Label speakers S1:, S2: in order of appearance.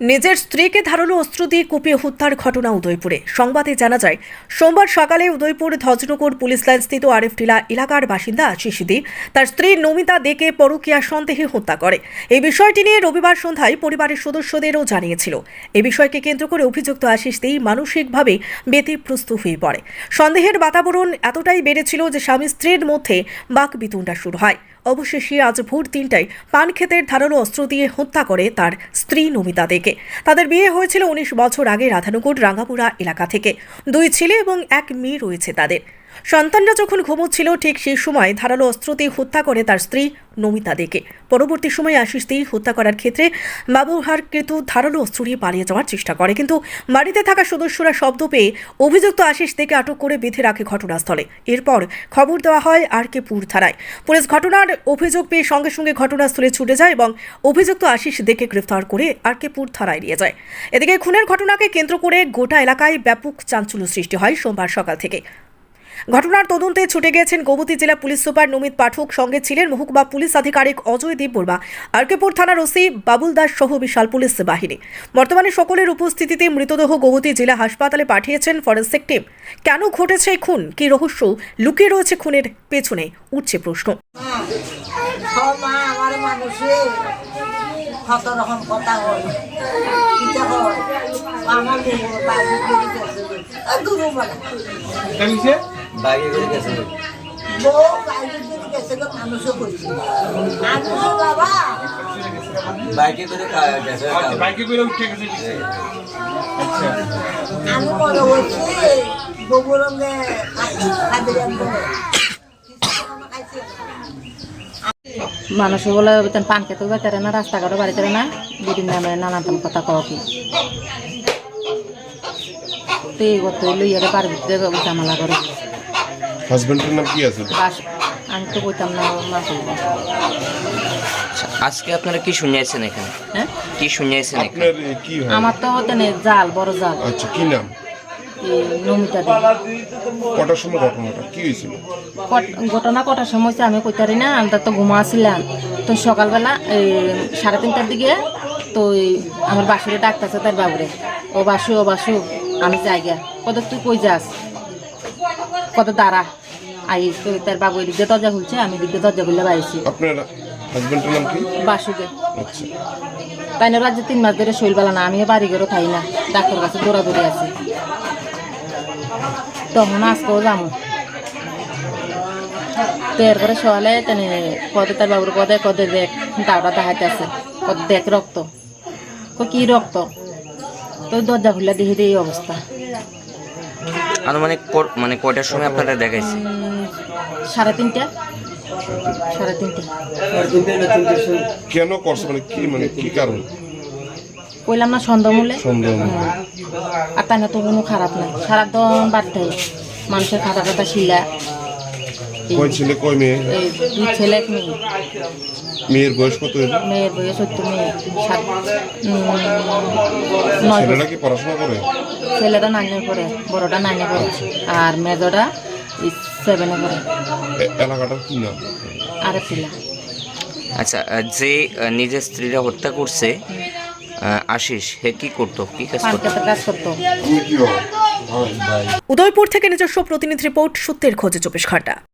S1: নিজের স্ত্রীকে ধারালো অস্ত্র দিয়ে কুপিয়ে হত্যার ঘটনা উদয়পুরে। সংবাদে জানা যায়, সোমবার সকালে উদয়পুর ধজনগর পুলিশ লাইন স্থিত আরেফটিলা এলাকার বাসিন্দা আশিস দে তার স্ত্রী নমিতা দেকে পরকীয়া সন্দেহে হত্যা করে। এই বিষয়টি নিয়ে রবিবার সন্ধ্যায় পরিবারের সদস্যদেরও জানিয়েছিল। এ বিষয়কে কেন্দ্র করে অভিযুক্ত আশিস দেই মানসিকভাবে ব্যতিপ্রস্ত হয়ে পড়ে। সন্দেহের বাতাবরণ এতটাই বেড়েছিল যে স্বামী স্ত্রীর মধ্যে বাক বিতণ্ডা শুরু হয়। অবশেষে আজ ভোর তিনটায় পান ক্ষেতের ধারালো অস্ত্র দিয়ে হত্যা করে তার স্ত্রী নমিতা দেকে। তাদের বিয়ে হয়েছিল উনিশ বছর আগে রাধানগর রাঙ্গাপুরা এলাকা থেকে। দুই ছেলে এবং এক মেয়ে রয়েছে তাদের। সন্তানরা যখন ঘুমোচ্ছিল, ঠিক সেই সময় ধারালো অস্ত্র দিয়ে হত্যা করে তার স্ত্রী নমিতা দেকে। পরবর্তী সময়ে দিয়ে হত্যা করার ক্ষেত্রে ব্যবহারকৃত ধারালো অস্ত্র দিয়ে পালিয়ে যাওয়ার চেষ্টা করে। কিন্তু বাড়িতে থাকা সদস্যরা শব্দ পেয়ে অভিযুক্ত আশিস থেকে আটক করে বেঁধে রাখে ঘটনাস্থলে। এরপর খবর দেওয়া হয় আর কে পুর থানায়। পুলিশ ঘটনার অভিযোগ পেয়ে সঙ্গে সঙ্গে ঘটনাস্থলে ছুটে যায় এবং অভিযুক্ত আশিস দেখে গ্রেফতার করে আর কে পুর থানায় নিয়ে যায়। এদিকে খুনের ঘটনাকে কেন্দ্র করে গোটা এলাকায় ব্যাপক চাঞ্চল্য সৃষ্টি হয় সোমবার সকাল থেকে। ঘটনার তদন্তে ছুটে গিয়েছেন গোমতী জেলা পুলিশ সুপার নমিত পাঠক, সঙ্গে ছিলেন মহকুমা পুলিশ আধিকারিক অজয় দেববর্মা, আরকেপুর থানার ওসি বাবুল দাস সহ বিশাল পুলিশ বাহিনী বর্তমানে সকলের উপস্থিতিতে মৃতদেহ গোমতী জেলা হাসপাতালে পাঠিয়েছেন ফরেন্সিক টিম। কেন ঘটেছে খুন? কি রহস্য? লুকিয়ে রয়েছে খুনের পেছনে? উঠছে প্রশ্ন।
S2: মা আমার মানুষে কত রকম কথা হয় কিতা হয় আমার মেয়ে বাইরে বেরিয়ে গেছে। আর দুরু মানে
S3: কামিছে
S4: বাইরে করে গেছে
S2: বউ বাইরে বেরিয়ে গেছে মানুষও করছে বাবা?
S4: বাইকে করে গেছে
S3: বাইকে করে উঠে গেছে আচ্ছা।
S2: আমি মনে বউ রঙে খাদের আনব
S5: মানুষ বলে বেতন পান খেতে বেতারে না রাস্তাঘাটও বাড়িতে না। বিভিন্ন নামে নানান কথা কও কি। তো এই গত লইয়ারে পার ভিতরে ঝামেলা করে।
S6: হাজবেন্ডের নাম কি আছে?
S5: আমি তো কইতাম না মা কইব।
S7: আচ্ছা, আজকে আপনারা কি শুনিয়েছেন এখানে?
S5: হ্যাঁ?
S7: কি শুনিয়েছেন এখানে?
S6: হয়?
S5: আমার তো জাল বড় জাল।
S6: আচ্ছা কি নাম?
S5: নমিতা
S6: কটার সময় ঘটনাটা? কি হয়েছিল?
S5: ঘটনা কটার সময় হচ্ছে আমি কইতারি না আমরা তো ঘুমা আসছিলাম তো সকালবেলা সাড়ে তিনটার দিকে তো আমার বাসুরে ডাকতেছে তার বাবুরে ও বাসু ও বাসু আমি যাই গিয়া। কত তুই কই যাস? কত দাঁড়া আই তো তার বাবু এদিক দরজা খুলছে আমি এদিক দরজা খুললে বাইছি।
S6: আপনার হাজবেন্ডের নাম কি?
S5: বাসুকে।
S6: আচ্ছা।
S5: তাই না রাজ্যে তিন মাস ধরে শৈলবেলা না আমিও বাড়ি ঘরেও খাই না ডাক্তার কাছে দৌড়াদৌড়ি আছি। তখন আজকেও যাব। তো এরপরে সকালে তেনে কদে তার বাবুর কদে কদে দেখ দাওটা দেখাইতে আছে কদ দেখ রক্ত। কো কি রক্ত? তো দরজা খুলে দেখি এই অবস্থা।
S7: আনুমানিক ক- মানে কয়টার সময় আপনারা দেখাইছে?
S5: সাড়ে তিনটা। সাড়ে তিনটা।
S6: কেন করছে? মানে কি মানে কি কারণ?
S5: কইলাম না সন্দেহমূলে
S6: সন্দেহ
S5: আর তাই না তো কোনো খারাপ নাই। সারাদিন বাড়তে মানুষের খাতা খাতা শিলা।
S6: ছেলে কয় মেয়ে?
S5: এই দুই ছেলে এক মেয়ে।
S6: মেয়ের বয়স কত
S5: মেয়ের বয়স সত্য মেয়ে সাত নয় বছর।
S6: কি পড়াশোনা করে?
S5: ছেলেটা নাইনে পড়ে বড়টা নাইনে পড়ে। আর মেজটা সেভেনে পড়ে।
S6: এলাকাটার কি নাম?
S5: আর ছিলা।
S7: আচ্ছা যে নিজের স্ত্রীরা হত্যা করছে আশিস হে কি করতো? কি কাজ করতো?
S5: কাজ
S1: উদয়পুর থেকে নিজস্ব প্রতিনিধি রিপোর্ট সত্যের খোঁজে চব্বিশ ঘণ্টা।